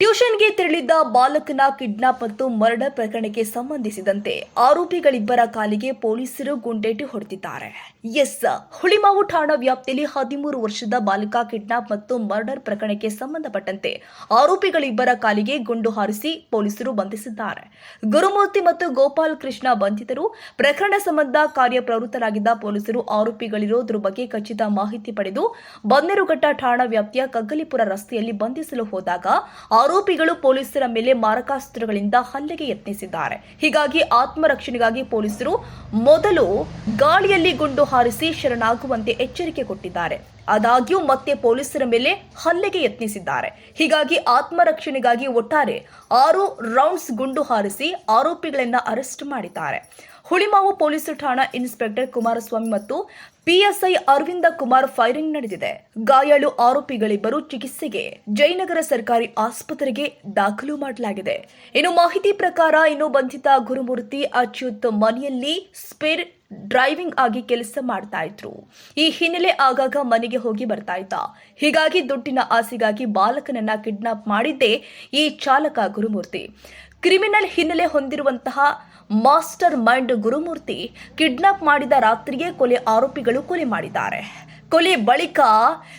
ಟ್ಯೂಷನ್ಗೆ ತೆರಳಿದ್ದ ಬಾಲಕನ ಕಿಡ್ನಾಪ್ ಮತ್ತು ಮರ್ಡರ್ ಪ್ರಕರಣಕ್ಕೆ ಸಂಬಂಧಿಸಿದಂತೆ ಆರೋಪಿಗಳಿಬ್ಬರ ಕಾಲಿಗೆ ಪೊಲೀಸರು ಗುಂಡೇಟು ಹೊಡೆದಿದ್ದಾರೆ. ಎಸ್, ಹುಳಿಮಾವು ಠಾಣಾ ವ್ಯಾಪ್ತಿಯಲ್ಲಿ ಹದಿಮೂರು ವರ್ಷದ ಬಾಲಕ ಕಿಡ್ನಾಪ್ ಮತ್ತು ಮರ್ಡರ್ ಪ್ರಕರಣಕ್ಕೆ ಸಂಬಂಧಪಟ್ಟಂತೆ ಆರೋಪಿಗಳಿಬ್ಬರ ಕಾಲಿಗೆ ಗುಂಡು ಹಾರಿಸಿ ಪೊಲೀಸರು ಬಂಧಿಸಿದ್ದಾರೆ. ಗುರುಮೂರ್ತಿ ಮತ್ತು ಗೋಪಾಲ್ ಕೃಷ್ಣ ಬಂಧಿತರು. ಪ್ರಕರಣ ಸಂಬಂಧ ಕಾರ್ಯಪ್ರವೃತ್ತರಾಗಿದ್ದ ಪೊಲೀಸರು ಆರೋಪಿಗಳಿರೋದ್ರ ಬಗ್ಗೆ ಖಚಿತ ಮಾಹಿತಿ ಪಡೆದು ಬನ್ನೇರುಘಟ್ಟ ಠಾಣಾ ವ್ಯಾಪ್ತಿಯ ಕಗ್ಗಲಿಪುರ ರಸ್ತೆಯಲ್ಲಿ ಬಂಧಿಸಲು ಹೋದಾಗ ಆರೋಪಿಗಳು ಪೊಲೀಸರ ಮೇಲೆ ಮಾರಕಾಸ್ತ್ರಗಳಿಂದ ಹಲ್ಲೆಗೆ ಯತ್ನಿಸಿದ್ದಾರೆ. ಹೀಗಾಗಿ ಆತ್ಮರಕ್ಷಣೆಗಾಗಿ ಪೊಲೀಸರು ಮೊದಲು ಗಾಳಿಯಲ್ಲಿ ಗುಂಡು ಹಾರಿಸಿ ಶರಣಾಗುವಂತೆ ಎಚ್ಚರಿಕೆ ಕೊಟ್ಟಿದ್ದಾರೆ. ಆದಾಗ್ಯೂ ಮತ್ತೆ ಪೊಲೀಸರ ಮೇಲೆ ಹಲ್ಲೆಗೆ ಯತ್ನಿಸಿದ್ದಾರೆ. ಹೀಗಾಗಿ ಆತ್ಮರಕ್ಷಣೆಗಾಗಿ ಒಟ್ಟಾರೆ ಆರು ರೌಂಡ್ಸ್ ಗುಂಡು ಹಾರಿಸಿ ಆರೋಪಿಗಳನ್ನ ಅರೆಸ್ಟ್ ಮಾಡಿದ್ದಾರೆ. ಹುಳಿಮಾವು ಪೊಲೀಸ್ ಠಾಣಾ ಇನ್ಸ್ಪೆಕ್ಟರ್ ಕುಮಾರಸ್ವಾಮಿ ಮತ್ತು ಪಿಎಸ್ಐ ಅರವಿಂದ ಕುಮಾರ್ ಫೈರಿಂಗ್ ನಡೆದಿದೆ. ಗಾಯಾಳು ಆರೋಪಿಗಳಿಬ್ಬರು ಚಿಕಿತ್ಸೆಗೆ ಜಯನಗರ ಸರ್ಕಾರಿ ಆಸ್ಪತ್ರೆಗೆ ದಾಖಲು ಮಾಡಲಾಗಿದೆ. ಇನ್ನು ಮಾಹಿತಿ ಪ್ರಕಾರ ಇನ್ನು ಬಂಧಿತ ಗುರುಮೂರ್ತಿ ಅಚ್ಯುತ್ ಮನೆಯಲ್ಲಿ ಸ್ಪೇರ್ ಡ್ರೈವಿಂಗ್ ಆಗಿ ಕೆಲಸ ಮಾಡ್ತಾ ಇದ್ರು. ಈ ಹಿನ್ನೆಲೆ ಆಗಾಗ ಮನೆಗೆ ಹೋಗಿ ಬರ್ತಾ ಇದ್ದ. ಹೀಗಾಗಿ ದುಡ್ಡಿನ ಆಸೆಗಾಗಿ ಬಾಲಕನನ್ನ ಕಿಡ್ನಾಪ್ ಮಾಡಿದ್ದೆ ಈ ಚಾಲಕ ಗುರುಮೂರ್ತಿ. ಕ್ರಿಮಿನಲ್ ಹಿನ್ನೆಲೆ ಹೊಂದಿರುವಂತಹ ಮಾಸ್ಟರ್ ಮೈಂಡ್ ಗುರುಮೂರ್ತಿ ಕಿಡ್ನಾಪ್ ಮಾಡಿದ ರಾತ್ರಿಯೇ ಕೊಲೆ ಆರೋಪಿಗಳು ಕೊಲೆ ಮಾಡಿದ್ದಾರೆ. ಕೊಲೆ ಬಳಿಕ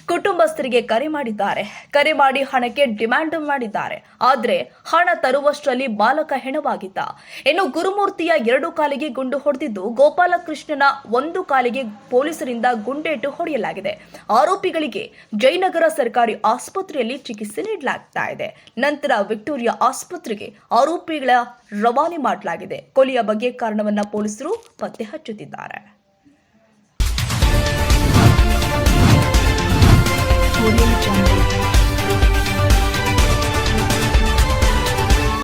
ಕುಟುಂಬಸ್ಥರಿಗೆ ಕರೆ ಮಾಡಿದ್ದಾರೆ. ಕರೆ ಮಾಡಿ ಹಣಕ್ಕೆ ಡಿಮ್ಯಾಂಡ್ ಮಾಡಿದ್ದಾರೆ. ಆದರೆ ಹಣ ತರುವಷ್ಟರಲ್ಲಿ ಬಾಲಕ ಹೆಣವಾಗಿದ್ದ. ಇನ್ನು ಗುರುಮೂರ್ತಿಯ ಎರಡು ಕಾಲಿಗೆ ಗುಂಡು ಹೊಡೆದಿದ್ದು ಗೋಪಾಲಕೃಷ್ಣನ ಒಂದು ಕಾಲಿಗೆ ಪೊಲೀಸರಿಂದ ಗುಂಡೇಟು ಹೊಡೆಯಲಾಗಿದೆ. ಆರೋಪಿಗಳಿಗೆ ಜಯನಗರ ಸರ್ಕಾರಿ ಆಸ್ಪತ್ರೆಯಲ್ಲಿ ಚಿಕಿತ್ಸೆ ನೀಡಲಾಗ್ತಾ ಇದೆ. ನಂತರ ವಿಕ್ಟೋರಿಯಾ ಆಸ್ಪತ್ರೆಗೆ ಆರೋಪಿಗಳ ರವಾನೆ ಮಾಡಲಾಗಿದೆ. ಕೊಲೆಯ ಬಗ್ಗೆ ಕಾರಣವನ್ನ ಪೊಲೀಸರು ಪತ್ತೆ ಹಚ್ಚುತ್ತಿದ್ದಾರೆ.